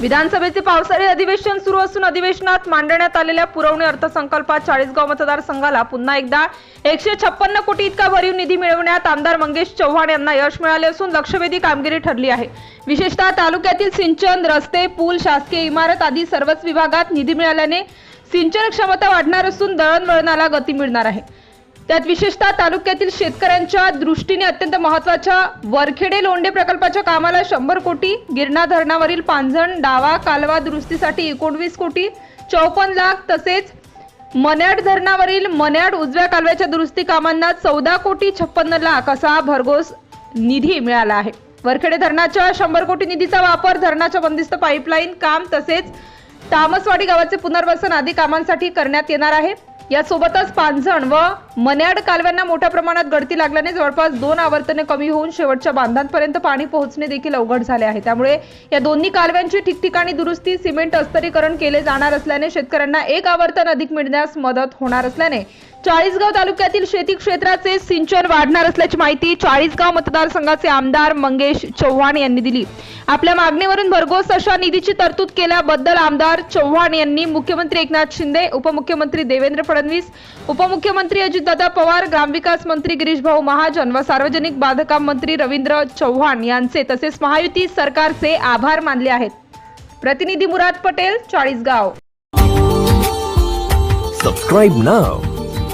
विधानसभेचे पावसाळी अधिवेशन सुरू असून अधिवेशनात मांडण्यात आलेल्या पुरवणी अर्थसंकल्पात चाळीसगाव मतदारसंघाला पुन्हा एकदा एकशे छप्पन्न कोटी इतका भरीव निधी मिळवण्यात आमदार मंगेश चव्हाण यांना यश मिळाले असून लक्षवेधी कामगिरी ठरली आहे. विशेषतः तालुक्यातील सिंचन रस्ते पूल शासकीय इमारत आदी सर्वच विभागात निधी मिळाल्याने सिंचन क्षमता वाढणार असून दळणवळणाला गती मिळणार आहे. त्यात विशेषतः तालुक्यातील शेतकऱ्यांच्या दृष्टीने अत्यंत महत्त्वाच्या वरखेडे लोंढे प्रकल्पाच्या कामाला शंभर कोटी गिरणा धरणावरील पांझण डावा कालवा दुरुस्तीसाठी एकोणवीस कोटी चौपन्न लाख तसेच मन्याड धरणावरील मन्याड उजव्या कालव्याच्या दुरुस्ती कामांना चौदा कोटी छप्पन्न लाख असा भरघोस निधी मिळाला आहे. वरखेडे धरणाच्या शंभर कोटी निधीचा वापर धरणाच्या बंदिस्त पाईपलाईन काम तसेच तामसवाडी गावाचे पुनर्वसन आदी कामांसाठी करण्यात येणार आहे. यासोबतच पांझण व मन्याड कालव्यांना मोठ्या प्रमाणात गळती लागल्याने जवळपास दोन आवर्तने कमी होऊन शेवटच्या बांधांपर्यंत पाणी पोहोचणे देखील अवघड झाले आहे. त्यामुळे या दोन्ही कालव्यांची ठिकठिकाणी दुरुस्ती सिमेंट अस्तरीकरण केले जाणार असल्याने शेतकऱ्यांना एक आवर्तन अधिक मिळण्यास मदत होणार असल्याने चाळीसगाव तालुक्यातील शेती क्षेत्राचे सिंचन वाढणार असल्याची माहिती चाळीसगाव मतदारसंघाचे आमदार मंगेश चव्हाण यांनी दिली. आपल्या मागणीवरून भरघोस अशा निधीची तरतूद केल्याबद्दल आमदार चव्हाण यांनी मुख्यमंत्री एकनाथ शिंदे उपमुख्यमंत्री देवेंद्र फडणवीस उपमुख्यमंत्री अजितदादा पवार ग्रामविकास मंत्री गिरीश भाऊ महाजन व सार्वजनिक बांधकाम मंत्री रवींद्र चव्हाण यांचे तसेच महायुती सरकारचे आभार मानले आहेत. प्रतिनिधी Murad Patel Chalisgaon. Subscribe now